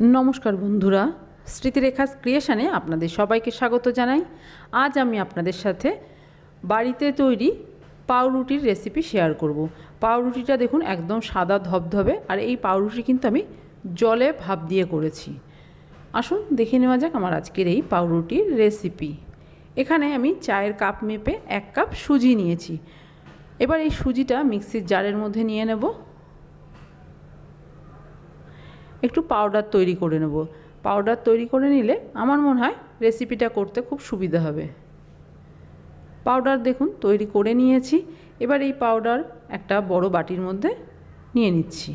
নমস্কার বন্ধুরা স্মৃতিরেখা ক্রিয়েশনে আপনাদের সবাইকে স্বাগত জানাই। আজ আমি আপনাদের সাথে বাড়িতে তৈরি পাউরুটির রেসিপি শেয়ার করব। পাউরুটিটা দেখুন একদম সাদা ধবধবে আর এই পাউরুটি কিন্তু আমি জলে ভাপ দিয়ে করেছি। আসুন দেখে নেওয়া যাক আমার আজকের এই পাউরুটির রেসিপি এখানে আমি চায়ের কাপ মেপে এক কাপ সুজি নিয়েছি। এবার এই সুজিটা মিক্সির জারের মধ্যে নিয়ে নেব। একটু পাউডার তৈরি করে নেব। পাউডার তৈরি করে নিলে আমার মনে হয় রেসিপিটা করতে খুব সুবিধা হবে। পাউডার দেখুন, তৈরি করে নিয়েছি। এবার এই পাউডার একটা বড় বাটির মধ্যে নিয়ে নিচ্ছি।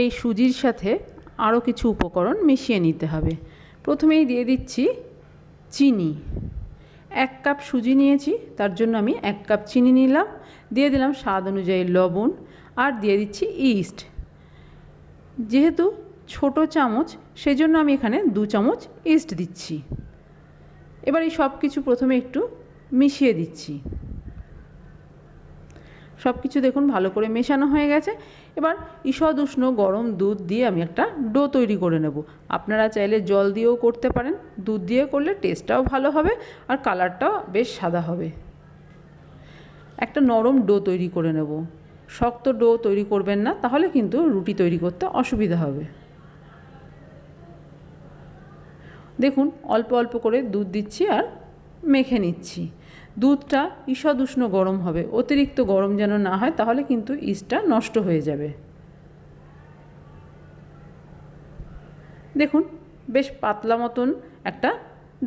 এই সুজির সাথে আরও কিছু উপকরণ মিশিয়ে নিতে হবে। প্রথমেই দিয়ে দিচ্ছি চিনি। এক কাপ সুজি নিয়েছি, তার জন্য আমি এক কাপ চিনি নিলাম। দিয়ে দিলাম স্বাদ অনুযায়ী লবণ। আর দিয়ে দিচ্ছি ইস্ট যেহেতু ছোট চামচ সেই জন্য আমি এখানে দু চামচ ইস্ট দিচ্ছি। এবার এই সব কিছু প্রথমে একটু মিশিয়ে দিচ্ছি। সব কিছু দেখুন ভালো করে মেশানো হয়ে গেছে। এবার ঈষদ উষ্ণ গরম দুধ দিয়ে আমি একটা ডো তৈরি করে নেব। আপনারা চাইলে জল দিয়েও করতে পারেন, দুধ দিয়ে করলে টেস্টটাও ভালো হবে আর কালারটাও বেশ সাদা হবে। একটা নরম ডো তৈরি করে নেব। শক্ত ডো তৈরি করবেন না, তাহলে কিন্তু রুটি তৈরি করতে অসুবিধা হবে। দেখুন, অল্প অল্প করে দুধ দিচ্ছি আর মেখে নিচ্ছি। দুধটা ঈষদ উষ্ণ গরম হবে, অতিরিক্ত গরম যেন না হয়, তাহলে কিন্তু ইস্টটা নষ্ট হয়ে যাবে। দেখুন, বেশ পাতলা মতন একটা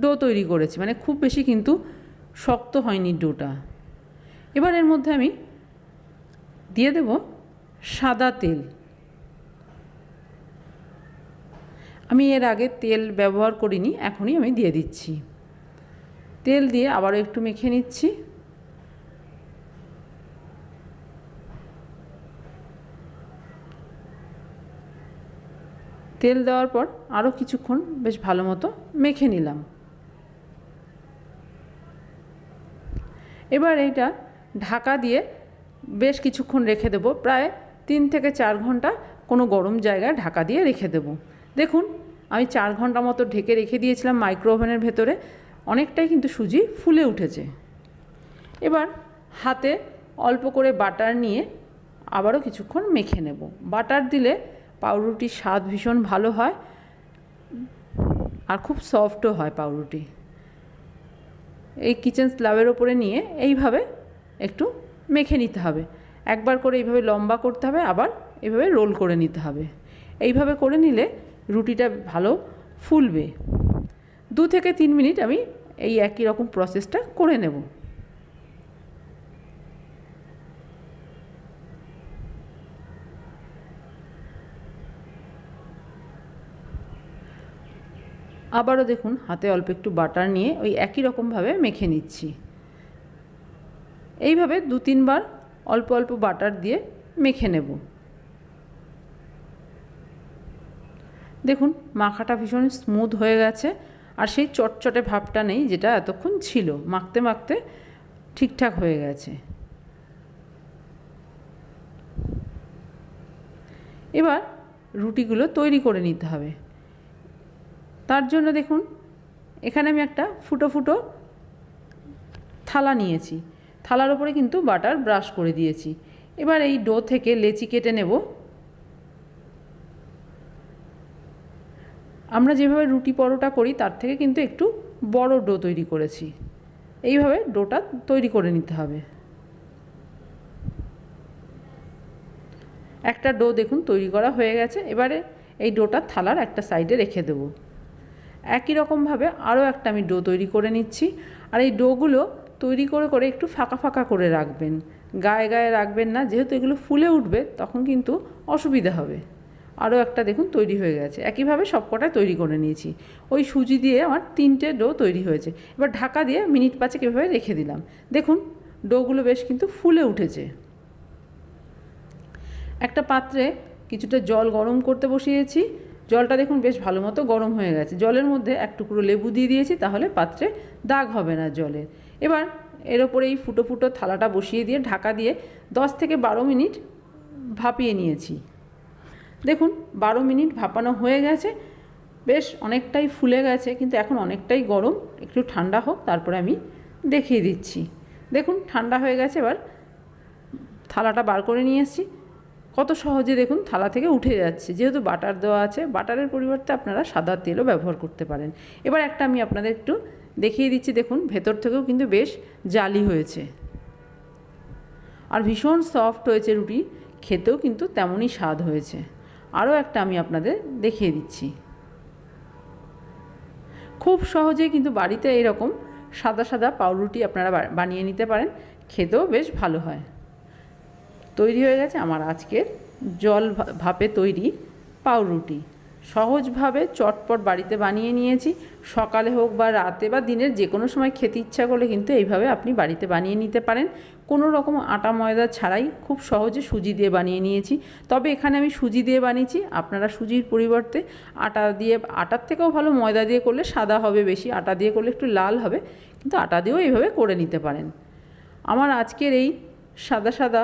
ডো তৈরি করেছি মানে খুব বেশি কিন্তু শক্ত হয়নি ডোটা। এবার এর মধ্যে আমি দিয়ে দেব সাদা তেল। আমি এর আগে তেল ব্যবহার করিনি, এখনই আমি দিয়ে দিচ্ছি। তেল দিয়ে আবারও একটু মেখে নিচ্ছি। তেল দেওয়ার পর আরও কিছুক্ষণ বেশ ভালো মতো মেখে নিলাম। এবার এইটা ঢাকা দিয়ে বেশ কিছুক্ষণ রেখে দেবো। প্রায় তিন থেকে চার ঘণ্টা কোনো গরম জায়গায় ঢাকা দিয়ে রেখে দেবো। দেখুন, আমি চার ঘণ্টা মতো ঢেকে রেখে দিয়েছিলাম মাইক্রো ওভেনের ভেতরে। অনেকটাই কিন্তু সুজি ফুলে উঠেছে। এবার হাতে অল্প করে বাটার নিয়ে আবারও কিছুক্ষণ মেখে নেব। বাটার দিলে পাউরুটির স্বাদ ভীষণ ভালো হয় আর খুব সফটও হয় পাউরুটি। এই কিচেন স্ল্যাবের ওপরে নিয়ে এইভাবে একটু মেখে নিতে হবে। একবার করে এইভাবে লম্বা করতে হবে, আবার এইভাবে রোল করে নিতে হবে। এইভাবে করে নিলে রুটিটা ভালো ফুলবে। দু থেকে তিন মিনিট আমি এই একই রকম প্রসেসটা করে নেব। আবারও দেখুন, হাতে অল্প একটু বাটার নিয়ে ওই একই রকমভাবে মেখে নিচ্ছি। এইভাবে দু তিনবার অল্প অল্প বাটার দিয়ে মেখে নেব। দেখুন, মাখাটা ভীষণ স্মুথ হয়ে গেছে আর সেই চটচটে ভাবটা নেই যেটা এতক্ষণ ছিল। মাখতে মাখতে ঠিকঠাক হয়ে গেছে। এবার রুটিগুলো তৈরি করে নিতে হবে। তার জন্য দেখুন, এখানে আমি একটা ফুটো ফুটো থালা নিয়েছি। থালার ওপরে কিন্তু বাটার ব্রাশ করে দিয়েছি। এবার এই ডো থেকে লেচি কেটে নেব। আমরা যেভাবে রুটি পরোটা করি, তার থেকে কিন্তু একটু বড় ডো তৈরি করেছি। এইভাবে ডোটা তৈরি করে নিতে হবে। একটা ডো দেখুন, তৈরি করা হয়ে গেছে। এবারে এই ডোটা থালার একটা সাইডে রেখে দেবো। একই রকমভাবে আরও একটা আমি ডো তৈরি করে নিচ্ছি। আর এই ডোগুলো তৈরি করে করে একটু ফাঁকা ফাঁকা করে রাখবেন। গায়ে গায়ে রাখবেন না, যেহেতু এগুলো ফুলে উঠবে, তখন কিন্তু অসুবিধা হবে। আরও একটা দেখুন, তৈরি হয়ে গেছে। একইভাবে সবকটাই তৈরি করে নিয়েছি। ওই সুজি দিয়ে আমার তিনটে ডো তৈরি হয়েছে। এবার ঢাকা দিয়ে মিনিট পাঁচেক এভাবে রেখে দিলাম। দেখুন, ডোগুলো বেশ কিন্তু ফুলে উঠেছে। একটা পাত্রে কিছুটা জল গরম করতে বসিয়েছি। জলটা দেখুন, বেশ ভালো মতো গরম হয়ে গেছে। জলের মধ্যে এক টুকরো লেবু দিয়ে দিয়েছি, তাহলে পাত্রে দাগ হবে না জলের এবার এর ওপরে এই ফুটো ফুটো থালাটা বসিয়ে দিয়ে ঢাকা দিয়ে দশ থেকে বারো মিনিট ভাপিয়ে নিয়েছি। দেখুন, বারো মিনিট ভাপানো হয়ে গেছে। বেশ অনেকটাই ফুলে গেছে, কিন্তু এখন অনেকটাই গরম। একটু ঠান্ডা হোক, তারপরে আমি দেখিয়ে দিচ্ছি। দেখুন, ঠান্ডা হয়ে গেছে, এবার থালাটা বার করে নিয়ে এসেছি। কত সহজে দেখুন, থালা থেকে উঠে যাচ্ছে। যেহেতু বাটার দেওয়া আছে, বাটারের পরিবর্তে আপনারা সাদা তেলও ব্যবহার করতে পারেন। এবার একটা আমি আপনাদের একটু দেখিয়ে দিচ্ছি, দেখুন, ভেতর থেকেও কিন্তু বেশ জালি হয়েছে। আর ভীষণ সফট হয়েছে রুটি, খেতেও কিন্তু তেমনই স্বাদ হয়েছে। আরও একটা আমি আপনাদের দেখিয়ে দিচ্ছি। খুব সহজেই কিন্তু বাড়িতে এরকম সাদা সাদা পাউরুটি আপনারা বানিয়ে নিতে পারেন, খেতেও বেশ ভালো হয়। তৈরি হয়ে গেছে আমার আজকের জল ভাপে তৈরি পাউরুটি। সহজভাবে চটপট বাড়িতে বানিয়ে নিয়েছি। সকালে হোক বা রাতে বা দিনের যে কোনো সময় খেতে ইচ্ছা করলে কিন্তু এইভাবে আপনি বাড়িতে বানিয়ে নিতে পারেন। কোনো রকম আটা ময়দা ছাড়াই খুব সহজে সুজি দিয়ে বানিয়ে নিয়েছি। তবে এখানে আমি সুজি দিয়ে বানিয়েছি। আপনারা সুজির পরিবর্তে আটা দিয়ে, আটার থেকেও ভালো ময়দা দিয়ে করলে সাদা হবে বেশি, আটা দিয়ে করলে একটু লাল হবে, কিন্তু আটা দিয়েও এইভাবে করে নিতে পারেন। আমার আজকের এই সাদা সাদা